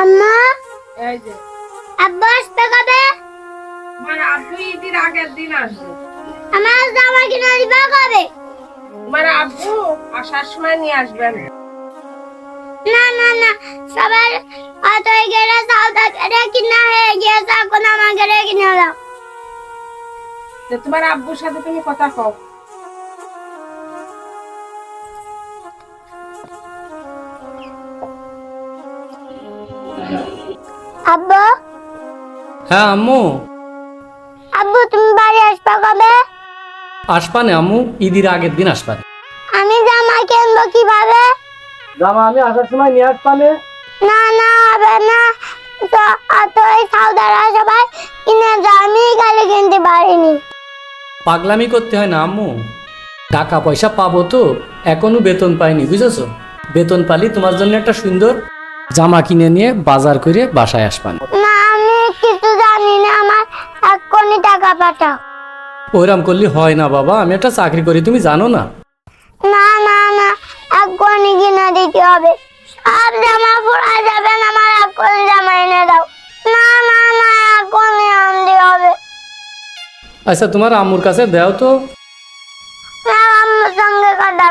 আম্মা? এই যে। আব্বা আসবে কবে? মানে আব্বু ঈদের আগের দিন আসবে। আমার জামা কিনে দিবা কবে? মানে আব্বু আসার সময় নিয়ে আসবেন। না না না। সবার অত গেলে সৌদা করে কিনা হয়ে গিয়েছে এখন আমাকে কিনে দাও তোমার আব্বুর সাথে তুমি কথা কও। আব্বু? হ্যাঁ আম্মু। আব্বু তুমি বাড়ি আসবে কবে? আম্মু। ঈদের আগের দিন আমি জামা কিনবো কীভাবে? জামা আমি আসার সময় নিয়ে না। না হবে না। তো অত ওই সৌদারা সবাই কিনে আমি গাড়ি কিনতে পারিনি। পাগলামি করতে হয় না আম্মু। টাকা পয়সা পাবো তো এখনও বেতন পাইনি বুঝেছ? বেতন পালি তোমার জন্য একটা সুন্দর জামা কিনে নিয়ে বাজার করে বাসায় আসবানে। না আমি কিছু জানি না আমার এক কোটি টাকা পাঠাও। ওইরাম করলে হয় না বাবা আমি একটা চাকরি করি তুমি জানো না। না না না এক কোটি কিনে দিতে হবে। সব জামা পরা যাবে না আমার এক কোটি জামা এনে দাও। না না না এক কোটি আনতে হবে। আচ্ছা তোমার আম্মুর কাছে দাও তো। না আমার সঙ্গে কথা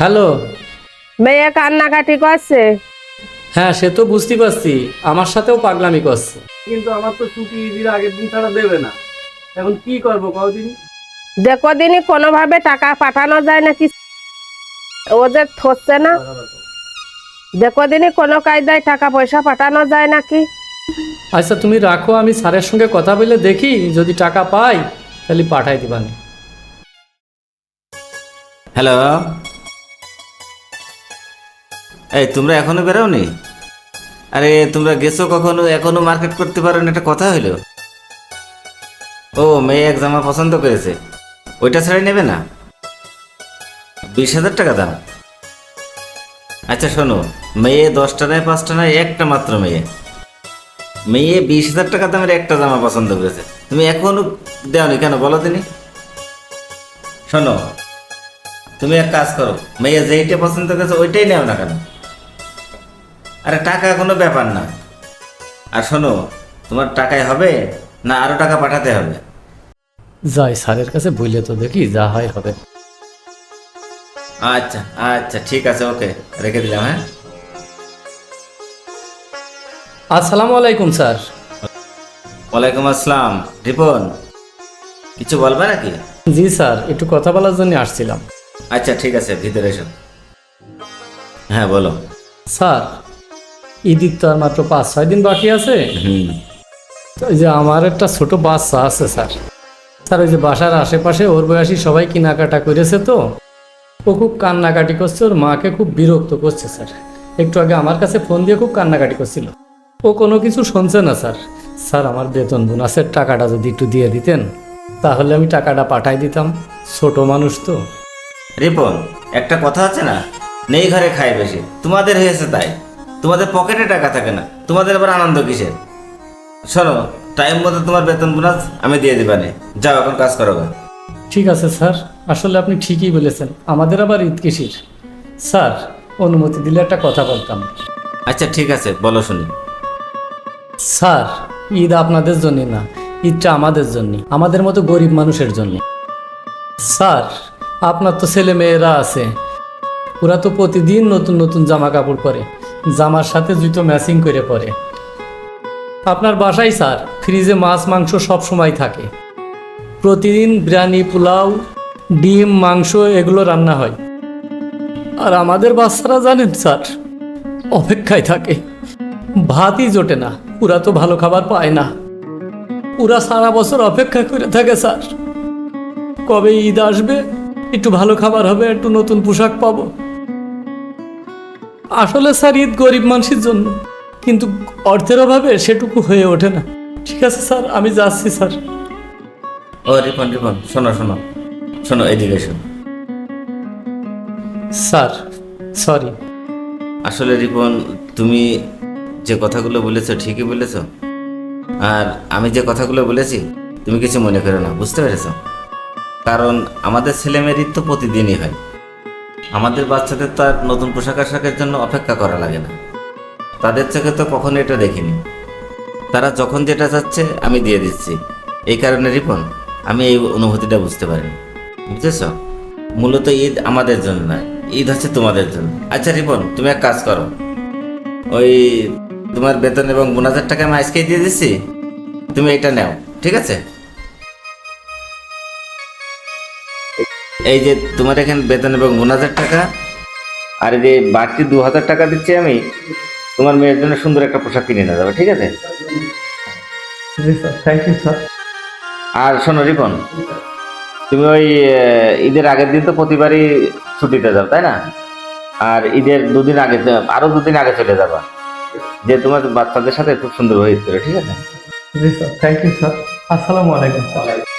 হ্যালো মেয়ে কান্নাকাটি করছে? হ্যাঁ সে তো বুঝতে পারছি। আমার সাথেও পাগলামি করছে। কিন্তু আমার তো ছুটি ঈদের আগের দিন ছাড়া দেবে না। এখন কি করব কদিন দেখো দিনই কোনোভাবে টাকা পাঠানো যায় নাকি? ও যে থচ্ছে না? দেখো দিনই কোনো কায়দায় টাকা পয়সা পাঠানো যায় নাকি? আচ্ছা তুমি রাখো আমি স্যারের সঙ্গে কথা বলে দেখি। যদি টাকা পাই তাহলে পাঠাই দিবানি। হ্যালো? এই, তোমরা এখনও বেরোনি আরে, তোমরা গেছো কখনো? এখনও মার্কেট করতে পারো না একটা কথা হইল। ও, মেয়ে এক জামা পছন্দ করেছে। ওইটা ছেড়ে নেবে না? বিশ হাজার টাকা দাম। আচ্ছা শোনো, মেয়ে দশটা নয় পাঁচটা নয় একটা মাত্র মেয়ে। মেয়ে বিশ হাজার টাকা দামের একটা জামা পছন্দ করেছে। তুমি এখনও দেওনি কেন, বলো তিনি শোনো, তুমি এক কাজ করো, মেয়ে যেইটা পছন্দ করেছে, ওইটাই নেও না কেন? আরে টাকা কোনো ব্যাপার না। আর শোনো তোমার টাকায় হবে না আরও টাকা পাঠাতে হবে? যাই স্যারের কাছে বললে তো দেখি যা হয় হবে। আচ্ছা আচ্ছা ঠিক আছে ওকে রেখে দিলাম হ্যাঁ? আসসালামু আলাইকুম স্যার। ওয়ালাইকুম আসসালাম। রিপন কিছু বলবে নাকি? জি স্যার একটু কথা বলার জন্য আসছিলাম। আচ্ছা ঠিক আছে ভিতরে এসো। হ্যাঁ বলো। স্যার ঈদির তো আর মাত্র পাঁচ ছয় দিন বাকি আছে। ওই যে আমার একটা ছোট বাচ্চা আছে স্যার। স্যার ওই যে বাসার আশেপাশে ওর বয়সী সবাই কেনাকাটা করেছে তো। ও খুব কান্নাকাটি করছে ওর মাকে খুব বিরক্ত করছে স্যার। একটু আগে আমার কাছে ফোন দিয়ে খুব কান্নাকাটি করছিল। ও কোনো কিছু শুনছে না স্যার। স্যার আমার বেতন বোনাসের টাকাটা যদি একটু দিয়ে দিতেন তাহলে আমি টাকাটা পাঠাই দিতাম। ছোট মানুষ তো। রিপন একটা কথা আছে না? নেই ঘরে খায় বেশি। তোমাদের হয়েছে তাই। তোমাদের পকেটে টাকা থাকে না। তোমাদের আবার আনন্দ কিসের? শোনো টাইম মতো তোমার বেতন বোনাস আমি দিয়ে দিবানে যাও এখন কাজ করো ঠিক আছে স্যার। আসলে আপনি ঠিকই বলেছেন। আমাদের আবার ঈদ কিসির? স্যার অনুমতি দিলে একটা কথা বলতাম। আচ্ছা ঠিক আছে বলো শুনি। স্যার ঈদ আপনাদের জন্য না ঈদটা আমাদের জন্য আমাদের মতো গরিব মানুষের জন্য। স্যার আপনার তো ছেলে মেয়েরা আছে। ওরা তো প্রতিদিন নতুন নতুন জামা কাপড় পরে। জামার সাথে জুতো ম্যাচিং করে পরে। আপনার বাসায়, স্যার, ফ্রিজে মাছ, মাংস সব সময় থাকে। প্রতিদিন বিরিয়ানি, পোলাও, ডিম, মাংস, এগুলো রান্না হয়। আর আমাদের বাচ্চারা জানেন, স্যার, অপেক্ষায় থাকে। ভাতই জোটে না, ওরা তো ভালো খাবার পায় না। ওরা সারা বছর অপেক্ষা করে থাকে, স্যার। কবে ঈদ আসবে, একটু ভালো খাবার হবে, একটু নতুন পোশাক পাবো। আসলে স্যার ঈদ গরিব মানুষের জন্য। কিন্তু অর্থের অভাবে সেটুকু হয়ে ওঠে না। ঠিক আছে স্যার আমি যাচ্ছি স্যার। ও রিপন রিপন শোনো শোনো। শোনো এদিকে এসো। Sir sorry. আসলে রিপন তুমি যে কথাগুলো বলেছ ঠিকই বলেছ। আর আমি যে কথাগুলো বলেছি তুমি কিছু মনে করো না বুঝতে পেরেছ? কারণ আমাদের ছেলেমেয়ের ঈদ তো প্রতিদিনই হয়। আমাদের বাচ্চাদের তো আর নতুন পোশাক আশাকের জন্য অপেক্ষা করা লাগে না। তাদের চোখে তো কখনো এটা দেখিনি। তারা যখন যেটা চাচ্ছে, আমি দিয়ে দিচ্ছি। এই কারণে রিপন, আমি এই অনুভূতিটা বুঝতে পারিনি। বুঝেছ? মূলত ঈদ আমাদের জন্য নয়, ঈদ হচ্ছে তোমাদের জন্য। আচ্ছা রিপন, তুমি এক কাজ করো। ওই তোমার বেতন এবং বোনাসের টাকা আমি আজকেই দিয়ে দিচ্ছি। তুমি এটা নাও, ঠিক আছে? এই যে তোমার এখানে বেতন এবং উন হাজার টাকা আর এই যে বাড়তি দু হাজার টাকা দিচ্ছি আমি তোমার মেয়ের জন্য সুন্দর একটা পোশাক কিনে নিয়ে যাবে ঠিক আছে? স্যার থ্যাংক ইউ স্যার আর শোনো রিপন তুমি ওই ঈদের আগের দিন তো প্রতিবারই ছুটিতে যাও তাই না? আর ঈদের দুদিন আগে আরও দুদিন আগে চলে যাবা যে তোমার বাচ্চাদের সাথে খুব সুন্দর হয়ে ঈদ করে ঠিক আছে? জি স্যার থ্যাংক ইউ স্যার আসসালামু আলাইকুম স্যার